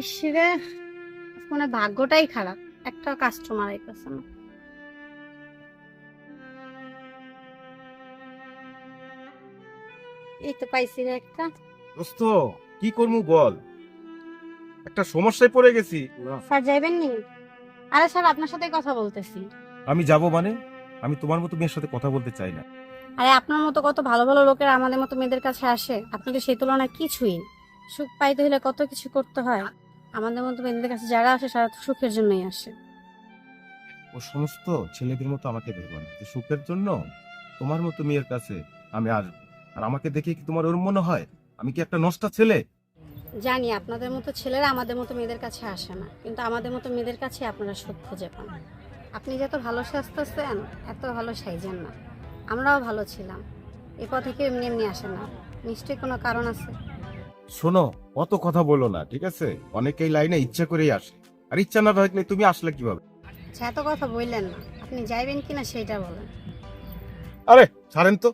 ইসরে মানে ভাগ্যটাই খারাপ। একটা কাস্টমার আইতেছে না। এই তো পাইছি রে একটা। দোস্ত কি করব বল? একটা সমস্যায় পড়ে গেছি। স্যার যাইবেন নি? আরে স্যার আপনার সাথে কথা বলতেছি। আমি যাব মানে? আমি তোমার মতো মেয়ের সাথে কথা বলতে চাই না। আরে আপনার মতো কত ভালো ভালো লোকেরা আমাদের মতো মেয়েদের কাছে আসে? আপনি তো সেই তুলনায় কিছুই সুখ পাইতে হলে কত কিছু করতে হয়? আমাদের মতো মেয়েদের কাছে যারা আসে সারা তো সুখের জন্যই আসে। ও সমস্ত ছেলেদের মতো আমাকে দেখব না। যে সুখের জন্য তোমার মতো মেয়ের কাছে আমি আসব আর আমাকে দেখে কি তোমার ওর মনে হয়? আমি কি একটা নষ্টা ছেলে? জানি আপনাদের মতো ছেলেরা আমাদের মতো মেয়েদের কাছে আসে না। কিন্তু আমাদের মতো মেয়েদের কাছে আপনারা সুখ খুঁজে পান। আপনি যত ভালো সাজতেছেন এত ভালো সাইজেন না। আমরাও ভালো ছিলাম। এ পথে কেউ এমনি এমনি আসে না। নিশ্চয়ই কোনো কারণ আছে। শোনো অত কথা বলো না ঠিক আছে? অনেকেই লাইনে ইচ্ছা করেই আসে। আর ইচ্ছা না থাকলে তুমি আসলে কীভাবে? আচ্ছা এত কথা বললেন না। আপনি যাইবেন কিনা সেটা বলেন। আরে ছাড়েন তো।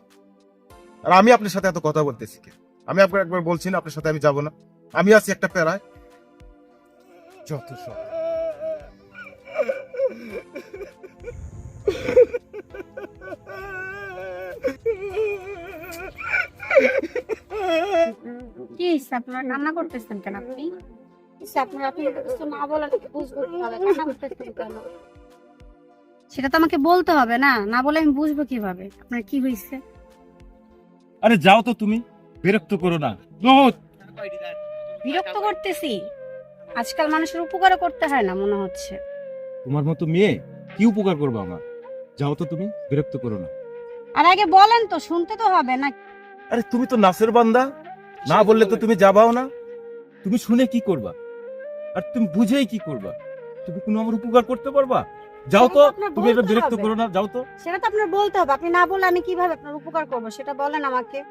আর আমি আপনার সাথে এত কথা বলতেছি কি আমি আপনার একবার বলছি না আপনার সাথে আমি যাব না। আমি আছি একটা প্যারায়। যত সব। কি হয়েছে আপনারা কান্না করতেছেন কেন আপনি? আপনারা আপনি কিছু না বলেন বুঝব কীভাবে কান্না করতেছেন কেন? সেটা তো আমাকে বলতে হবে না না বলে আমি বুঝব কীভাবে? আপনার কি হয়েছে আরে যাও তো তুমি বিরক্ত করো না। বহুত বিরক্ত করতেছি? আজকাল মানুষের উপকার করতে হয় না মনে হচ্ছে। তোমার মতো মেয়ে কি উপকার করব আমার? যাও তো তুমি বিরক্ত করো না। আর আগে বলেন তো শুনতে তো হবে না। আরে তুমি তো নাসের বান্দা। না বললে তো তুমি যাবাও না। তুমি শুনে কি করবা? আর তুমি বুঝেই কি করবা? তুমি কোনো আমার উপকার করতে পারবা? যাও তো তুমি এটা বিরক্ত করো না যাও তো। সেটা তো আপনার বলতে হবে। আপনি না বললে আমি কীভাবে আপনার উপকার করব? সেটা বলেন আমাকে।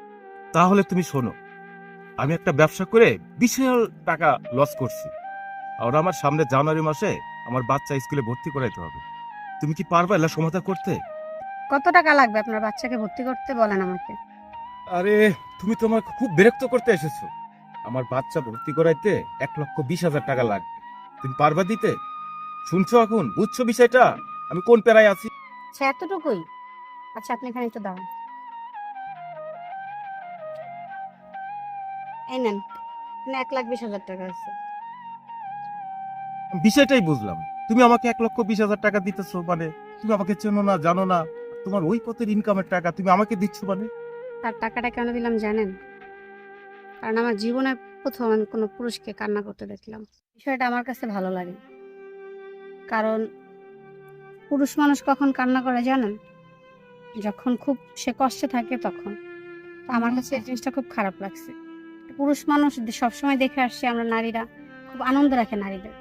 তাহলে তুমি শোনো আমি একটা ব্যবসা করে বিশাল টাকা লস করছি। আর আমার সামনে জানুয়ারি মাসে আমার বাচ্চা স্কুলে ভর্তি করাইতে হবে। তুমি কি পারবা এলা সমাধান করতে? কত টাকা লাগবে আপনার বাচ্চাকে ভর্তি করতে? বলেন আমাকে। আরে তুমি তো আমাকে খুব বিরক্ত করতে এসেছ। আমার বাচ্চা ভর্তি করাইতে এক লক্ষ বিশ হাজার টাকা লাগবে। তুমি পারবা দিতে? শুনছো এখন? বুঝছ বিষয়টা? আমি কোন প্যারায় আছি? আচ্ছা এতটুকুই। আচ্ছা আপনি এখানে একটু দাঁড়ান। এই নেন এখানে এক লাখ বিশ হাজার টাকা আছে। বিষয়টাই বুঝলাম। তুমি আমাকে এক লক্ষ বিশ হাজার টাকা দিতেছো মানে? তুমি আমাকে চেনো না জানো না? তোমার ওই পথের ইনকামের টাকা তুমি আমাকে দিচ্ছ মানে? তার টাকাটা কেন দিলাম জানেন? কারণ আমার জীবনে প্রথম আমি কোনো পুরুষকে কান্না করতে দেখলাম। বিষয়টা আমার কাছে ভালো লাগে। কারণ পুরুষ মানুষ কখন কান্না করে জানেন? যখন খুব সে কষ্টে থাকে তখন। আমার কাছে এই জিনিসটা খুব খারাপ লাগছে। পুরুষ মানুষ সবসময় দেখে আসছি আমরা নারীরা, খুব আনন্দ রাখে নারীদের।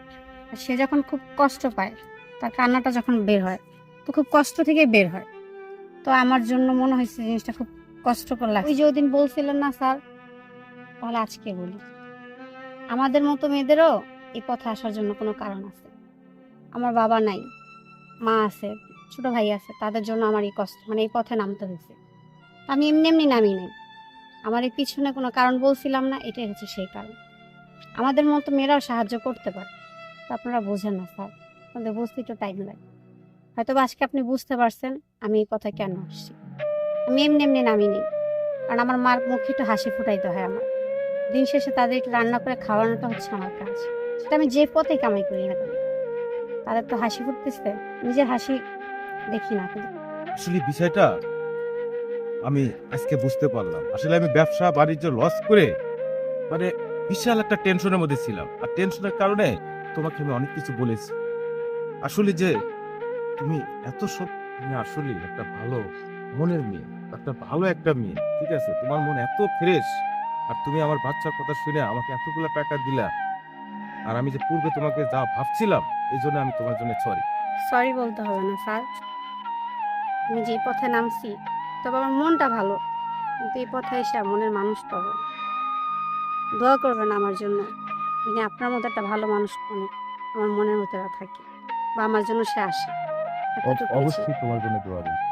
আর সে যখন খুব কষ্ট পায়, তার কান্নাটা যখন বের হয়, তো খুব কষ্ট থেকে বের হয়। তো আমার জন্য মনে হয়েছে জিনিসটা খুব কষ্টকর লাগে ওই যে ওদিন বলছিলেন না স্যার, তাহলে আজকে বলি। আমাদের মতো মেয়েদেরও এই পথে আসার জন্য কোনো কারণ আছে। আমার বাবা নাই, মা আছে, ছোট ভাই আছে, তাদের জন্য আমার এই কষ্ট মানে এই পথে নামতে হয়েছে। আমি এমনি এমনি নামি নাই। আমার এই পিছনে কোনো কারণ বলছিলাম না, এটাই হচ্ছে সেই কারণ। আমাদের মতো মেয়েরাও সাহায্য করতে পারে। তো আপনারা বোঝেন না স্যার আপনাদের বুঝতে একটু টাইম লাগে। হয়তো আজকে আপনি বুঝতে পারছেন আমি এই পথে কেন আসছি। আমি এমনি এমনি নামি নেই কারণ আমার মার মুখে একটু হাসি ফুটাইতে হয় আমার। দিন শেষে তাদেরকে রান্না করে খাওয়ানোটা হচ্ছে আমার কাজ। সেটা আমি যে পথে কামাই করি না কেন? তাদের তো হাসি ফুটতেছে, নিজের হাসি দেখি না আসলে বিষয়টা আমি আজকে বুঝতে পারলাম। আসলে আমি ব্যবসা, বাণিজ্য লস করে মানে বিশাল একটা টেনশনের মধ্যে ছিলাম। আর টেনশনের কারণে তোমাকে আমি অনেক কিছু বলেছি। আসলে যে তুমি এত সব আসলে একটা ভালো মনের মেয়ে একটা ভালো একটা মেয়ে ঠিক আছে? তোমার মন এত ফ্রেশ আর তুমি আমার বাচ্চার কথা শুনে আমাকে এতগুলো টাকা দিলা আর আমি যে পূর্বে তোমাকে যা ভাবছিলাম এই জন্য আমি তোমার জন্য সরি সরি বলতে হবে না স্যার। আমি যে পথে নামছি তবে আমার মনটা ভালো কিন্তু এই পথে এসে মনের মানুষ পাবো। দোয়া করবেন আমার জন্য যিনি আপনার মতো একটা ভালো মানুষ মানে আমার মনের ভিতরে থাকে বা আমার জন্য সে আসে। অবশ্যই তোমার জন্য দোয়া।